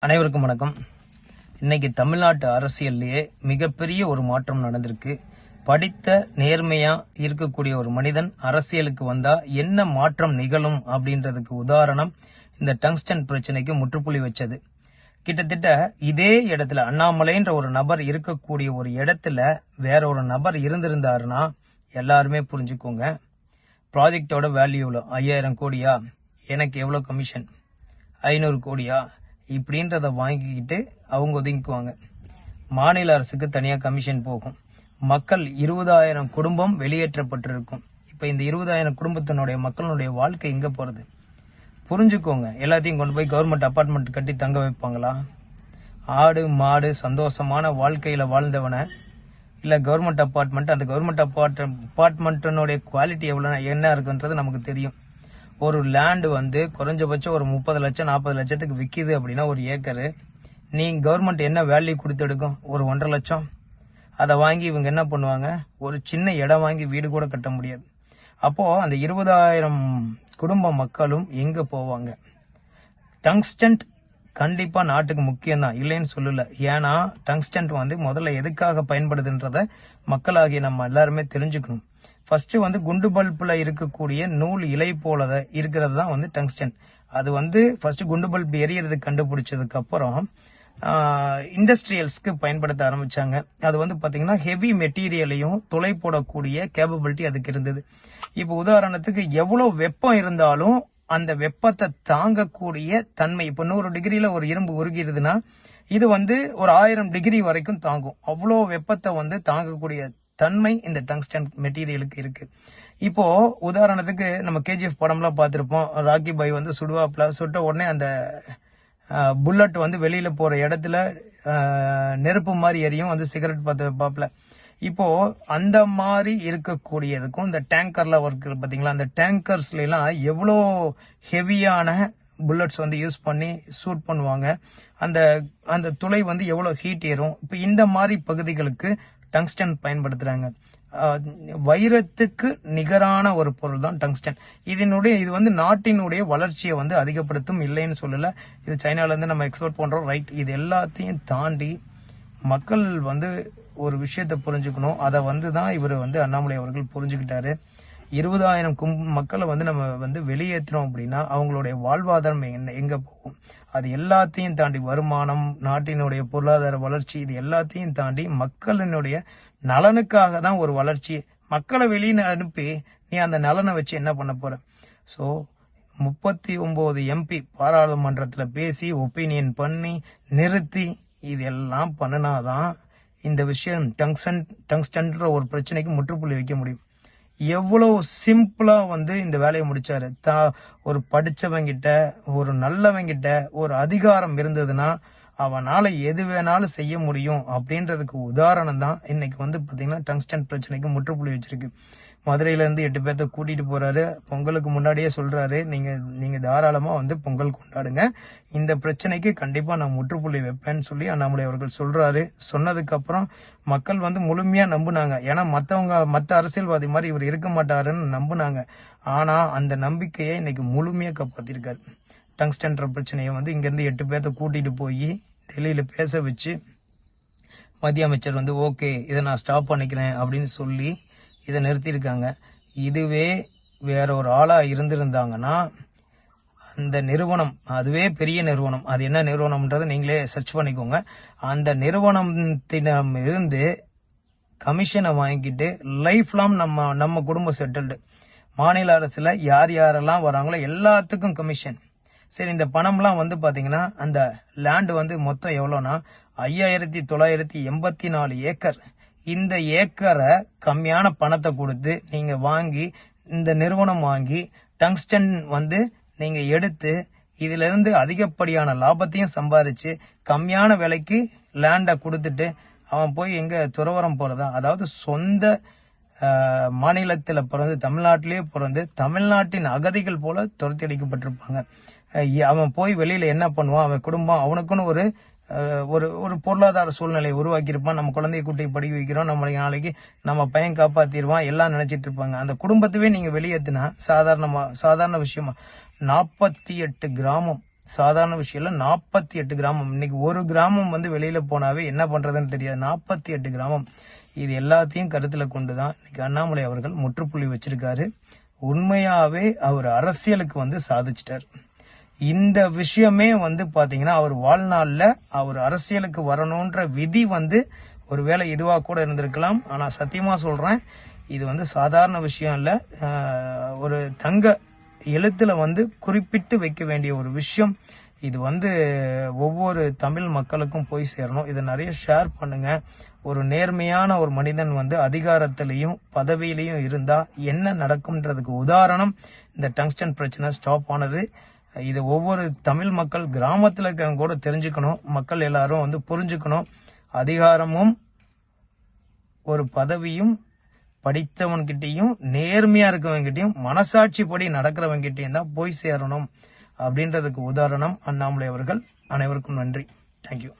அனைவருக்கும் வணக்கம். இன்னைக்கு தமிழ்நாட்டு அரசியல்லையே மிகப்பெரிய ஒரு மாற்றம் நடந்திருக்கு. படித்த நேர்மையா இருக்கக்கூடிய ஒரு மனிதன் அரசியலுக்கு வந்தா என்ன மாற்றம் நிகழும் அப்படின்றதுக்கு உதாரணம் இந்த டங்ஸ்டன் பிரச்சனைக்கு முற்றுப்புள்ளி வச்சது. கிட்டத்தட்ட இதே இடத்துல அண்ணாமலைன்ற ஒரு நபர் இருக்கக்கூடிய ஒரு இடத்துல வேற ஒரு நபர் இருந்திருந்தாருன்னா எல்லாருமே புரிஞ்சுக்கோங்க. ப்ராஜெக்டோட வேல்யூ எவ்வளோ ஐயாயிரம் கோடியா? எனக்கு எவ்வளோ கமிஷன்? ஐநூறு கோடியா? இப்படின்றத வாங்கிக்கிட்டு அவங்க ஒதுங்கிக்குவாங்க. மாநில அரசுக்கு தனியாக கமிஷன் போகும். மக்கள் இருபதாயிரம் குடும்பம் வெளியேற்றப்பட்டிருக்கும். இப்போ இந்த இருபதாயிரம் குடும்பத்தினுடைய மக்களுடைய வாழ்க்கை எங்கே போகிறது புரிஞ்சுக்கோங்க. எல்லாத்தையும் கொண்டு போய் கவர்மெண்ட் அப்பார்ட்மெண்ட் கட்டி தங்க வைப்பாங்களா? ஆடு மாடு சந்தோஷமான வாழ்க்கையில் வாழ்ந்தவனை இல்லை கவர்மெண்ட் அப்பார்ட்மெண்ட் அந்த கவர்மெண்ட் அப்பார்ட் அப்பார்ட்மெண்ட்டினுடைய குவாலிட்டி எவ்வளோ என்ன இருக்குன்றது நமக்கு தெரியும். ஒரு லேண்டு வந்து குறைஞ்சபட்சம் ஒரு முப்பது லட்சம் நாற்பது லட்சத்துக்கு விற்கிது அப்படின்னா ஒரு ஏக்கரு. நீ கவர்மெண்ட் என்ன வேல்யூ கொடுத்து எடுக்கும் ஒரு ஒன்றரை லட்சம். அதை வாங்கி இவங்க என்ன பண்ணுவாங்க? ஒரு சின்ன இடம் வாங்கி வீடு கூட கட்ட முடியாது. அப்போது அந்த இருபதாயிரம் குடும்ப மக்களும் எங்கே போவாங்க? டங்ஸ்டன்ட் கண்டிப்பாக நாட்டுக்கு முக்கியம் தான் இல்லைன்னு சொல்லல. ஏன்னா டங்ஸ்டன்ட் வந்து முதல்ல எதுக்காக பயன்படுதுன்றத மக்களாகிய நம்ம எல்லாருமே தெரிஞ்சுக்கணும். ஃபர்ஸ்ட் வந்து குண்டு பல்புல இருக்கக்கூடிய நூல் இலை போல இருக்கிறது தான் வந்து டங்ஸ்டன். அது வந்து ஃபர்ஸ்ட் குண்டு பல்ப் எரியறது கண்டுபிடிச்சதுக்கு அப்புறம் இண்டஸ்ட்ரியல்ஸ்க்கு பயன்படுத்த ஆரம்பிச்சாங்க. அது வந்து பாத்தீங்கன்னா ஹெவி மெட்டீரியலையும் துளை போடக்கூடிய கேப்பபிலிட்டி அதுக்கு இருந்தது. இப்போ உதாரணத்துக்கு எவ்வளவு வெப்பம் இருந்தாலும் அந்த வெப்பத்தை தாங்கக்கூடிய தன்மை இப்போ நூறு டிகிரியில் ஒரு இரும்பு உருகிடுதுன்னா இது வந்து ஒரு ஆயிரம் டிகிரி வரைக்கும் தாங்கும். அவ்வளோ வெப்பத்தை வந்து தாங்கக்கூடிய தன்மை இந்த டங்ஸ்டன் மெட்டீரியலுக்கு இருக்கு. இப்போ உதாரணத்துக்கு நம்ம கேஜிஎஃப் படம்லாம் பார்த்துருப்போம். ராக்கி பாய் வந்து சுடுவாப்ல சுட்ட உடனே அந்த புல்லட் வந்து வெளியில போற இடத்துல நெருப்பு மாதிரி எரியும் வந்து சிகரெட் பார்த்து பார்ப்பல இப்போ அந்த மாதிரி இருக்கக்கூடியதுக்கும் இந்த டேங்கர்ல ஒர்க் பார்த்தீங்களா அந்த டேங்கர்ஸ்ல எல்லாம் எவ்வளோ ஹெவியான புல்லட்ஸ் வந்து யூஸ் பண்ணி ஷூட் பண்ணுவாங்க. அந்த அந்த துளை வந்து எவ்வளோ ஹீட் ஏறும். இப்போ இந்த மாதிரி பகுதிகளுக்கு டங்ஸ்டன் பயன்படுத்துகிறாங்க வைரத்துக்கு நிகரான ஒரு பொருள் தான் டங்ஸ்டன் இதனுடைய இது வந்து நாட்டினுடைய வளர்ச்சியை வந்து அதிகப்படுத்தும் இல்லைன்னு சொல்லலை. இது சைனாலேருந்து நம்ம எக்ஸ்போர்ட் பண்ணுறோம் ரைட் இது எல்லாத்தையும் தாண்டி மக்கள் வந்து ஒரு விஷயத்தை புரிஞ்சுக்கணும். அதை வந்து தான் இவர் வந்து அண்ணாமலை அவர்கள் புரிஞ்சுக்கிட்டாரு. இருபதாயிரம் கும் மக்களை வந்து நம்ம வந்து வெளியேற்றினோம் அப்படின்னா அவங்களுடைய வாழ்வாதாரம் என்ன எங்கே போகும்? அது எல்லாத்தையும் தாண்டி வருமானம் நாட்டினுடைய பொருளாதார வளர்ச்சி இது எல்லாத்தையும் தாண்டி மக்களினுடைய நலனுக்காக தான் ஒரு வளர்ச்சி. மக்களை வெளியே அனுப்பி நீ அந்த நலனை வச்சு என்ன பண்ண போற? ஸோ முப்பத்தி ஒம்பது எம்பி பாராளுமன்றத்தில் பேசி ஒப்பீனியன் பண்ணி நிறுத்தி இதெல்லாம் பண்ணினாதான் இந்த விஷயம் டங்ஸ்டன் டங்ஸ்டன்ற ஒரு பிரச்சனைக்கு முற்றுப்புள்ளி வைக்க முடியும். எவ்வளோ சிம்பிளாக வந்து இந்த வேலையை முடிச்சாரு. தா ஒரு படித்தவங்கிட்ட ஒரு நல்லவங்கிட்ட ஒரு அதிகாரம் இருந்ததுன்னா அவனால் எது வேணாலும் செய்ய முடியும் அப்படின்றதுக்கு உதாரணம் தான் இன்னைக்கு வந்து பாத்தீங்கன்னா டங்ஸ்டன் பிரச்சனைக்கு முற்றுப்புள்ளி வச்சிருக்கு. மதுரையிலேருந்து எட்டு பேர்த்த கூட்டிகிட்டு போகிறாரு பொங்கலுக்கு முன்னாடியே சொல்கிறாரு நீங்கள் நீங்கள் தாராளமாக வந்து பொங்கல் கொண்டாடுங்க. இந்த பிரச்சனைக்கு கண்டிப்பாக நான் முற்றுப்புள்ளி வைப்பேன்னு சொல்லி அண்ணாமலை அவர்கள் சொல்கிறாரு சொன்னதுக்கப்புறம் மக்கள் வந்து முழுமையாக நம்புனாங்க. ஏன்னா மற்றவங்க மற்ற அரசியல்வாதி மாதிரி இவர் இருக்க மாட்டாருன்னு நம்புனாங்க. ஆனால் அந்த நம்பிக்கையை இன்னைக்கு முழுமையாக காப்பாற்றிருக்காரு டங்ஸ்டன்ற பிரச்சனையை வந்து இங்கேருந்து எட்டு பேர்த்த கூட்டிகிட்டு போய் டெல்லியில் பேச வச்சு மத்திய அமைச்சர் வந்து ஓகே இதை நான் ஸ்டாப் பண்ணிக்கிறேன் அப்படின்னு சொல்லி இதை நிறுத்தியிருக்காங்க. இதுவே வேற ஒரு ஆளாக இருந்திருந்தாங்கன்னா அந்த நிறுவனம் அதுவே பெரிய நிறுவனம். அது என்ன நிறுவனம்ன்றதை நீங்களே சர்ச் பண்ணிக்கோங்க. அந்த நிறுவனத்திடம் இருந்து கமிஷனை வாங்கிட்டு லைஃப் லாங் நம்ம நம்ம குடும்பம் செட்டில்டு மாநில அரசில் யார் யாரெல்லாம் வராங்களோ எல்லாத்துக்கும் கமிஷன் சரி இந்த பணம்லாம் வந்து பார்த்தீங்கன்னா அந்த லேண்டு வந்து மொத்தம் எவ்வளோனா ஐயாயிரத்தி தொள்ளாயிரத்தி எண்பத்தி நாலு ஏக்கர். இந்த ஏக்கரை கம்மியான பணத்தை கொடுத்து நீங்க வாங்கி இந்த நிறுவனம் வாங்கி டங்ஸ்டன் வந்து நீங்க எடுத்து இதுல இருந்து அதிகப்படியான லாபத்தையும் சம்பாரிச்சு கம்மியான விலைக்கு லேண்டை கொடுத்துட்டு அவன் போய் எங்க துறவரம் போறதா? அதாவது சொந்த மாநிலத்தில் பிறந்து தமிழ்நாட்டிலேயே பிறந்து தமிழ்நாட்டின் அகதிகள் போல துரத்தி அடிக்கப்பட்டிருப்பாங்க. அவன் போய் வெளியில என்ன பண்ணுவான்? அவன் குடும்பம் அவனுக்குன்னு ஒரு ஒரு ஒரு பொருளாதார சூழ்நிலையை உருவாக்கியிருப்பான். நம்ம குழந்தைய கூட்டி படிக்க வைக்கிறோம். நம்மளை நாளைக்கு நம்ம பையன் காப்பாற்றிடுவான் எல்லாம் நினச்சிட்டு இருப்பாங்க. அந்த குடும்பத்தவே நீங்கள் வெளியேற்றினா சாதாரணமாக சாதாரண விஷயமா. நாற்பத்தி எட்டு கிராமம். சாதாரண விஷயம் நாற்பத்தி எட்டு கிராமம். இன்னைக்கு ஒரு கிராமம் வந்து வெளியில் போனாவே என்ன பண்ணுறதுன்னு தெரியாது. நாற்பத்தி எட்டு கிராமம். இது எல்லாத்தையும் கருத்தில் கொண்டு தான் இன்னைக்கு அண்ணாமலை அவர்கள் முற்றுப்புள்ளி வச்சிருக்காரு. உண்மையாகவே அவர் அரசியலுக்கு வந்து சாதிச்சிட்டார். இந்த விஷயமே வந்து பாத்தீங்கன்னா அவர் வாழ்நாள்ல அவர் அரசியலுக்கு வரணும்ன்ற விதி வந்து ஒருவேளை இதுவாக கூட இருந்திருக்கலாம். ஆனால் சத்தியமாக சொல்கிறேன் இது வந்து சாதாரண விஷயம் இல்லை. ஒரு தங்க எழுத்தில் வந்து குறிப்பிட்டு வைக்க வேண்டிய ஒரு விஷயம். இது வந்து ஒவ்வொரு தமிழ் மக்களுக்கும் போய் சேரணும். இதை நிறைய ஷேர் பண்ணுங்க. ஒரு நேர்மையான ஒரு மனிதன் வந்து அதிகாரத்திலையும் பதவியிலையும் இருந்தால் என்ன நடக்கும்ன்றதுக்கு உதாரணம். இந்த டங்ஸ்டன் பிரச்சனை ஸ்டாப் ஆனது. இது ஒவ்வொரு தமிழ் மக்கள் கிராமத்தில் இருக்கிறவங்க கூட தெரிஞ்சுக்கணும். மக்கள் எல்லாரும் வந்து புரிஞ்சுக்கணும். அதிகாரமும் ஒரு பதவியும் படித்தவன்கிட்டயும் நேர்மையா மனசாட்சி மனசாட்சிப்படி நடக்கிறவங்கிட்டயும் தான் போய் சேரணும். அப்படின்றதுக்கு உதாரணம் அண்ணாமலை அவர்கள். அனைவருக்கும் நன்றி. தேங்க்யூ